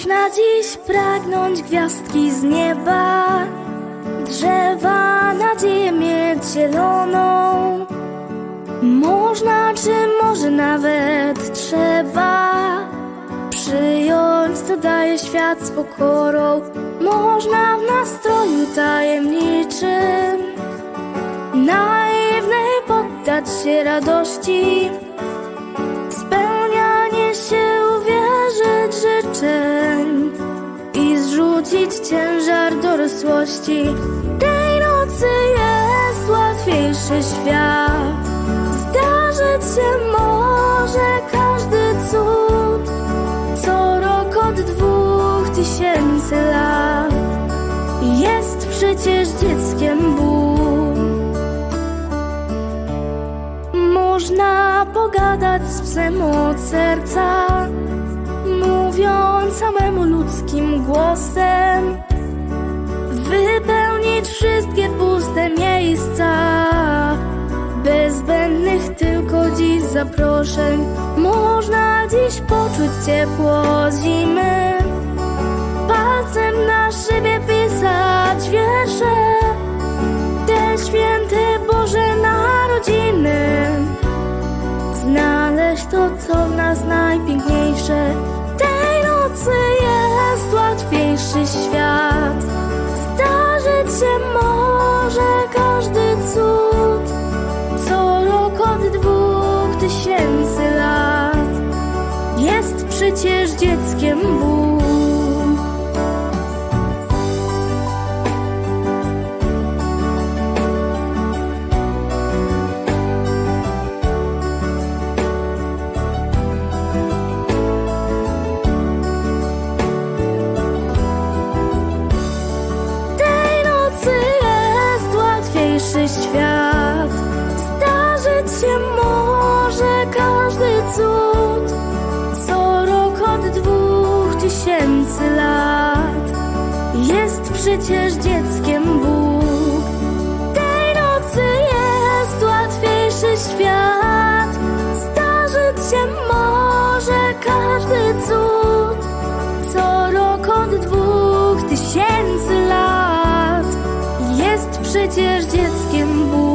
Można dziś pragnąć gwiazdki z nieba, drzewa nadzieję mieć zieloną. Można, czy może nawet trzeba przyjąć, co daje świat z pokorą. Można w nastroju tajemniczym, naiwnej poddać się radości. Ciężar dorosłości. Tej nocy jest łatwiejszy świat. Zdarzyć się może każdy cud. Co rok od dwóch tysięcy lat jest przecież dzieckiem Bóg. Można pogadać z psem od serca, mówiąc samemu ludzkim głosem, wszystkie puste miejsca, bez zbędnych tylko dziś zaproszeń. Można dziś poczuć ciepło zimy, palcem na szybie pisać wiersze, te święte Boże narodziny. Znaleźć to, co w nas najpiękniejsze. Przecież dzieckiem Bóg. Przecież dzieckiem Bóg. Tej nocy jest łatwiejszy świat. Zdarzyć się może każdy cud. Co rok od dwóch tysięcy lat jest przecież dzieckiem Bóg.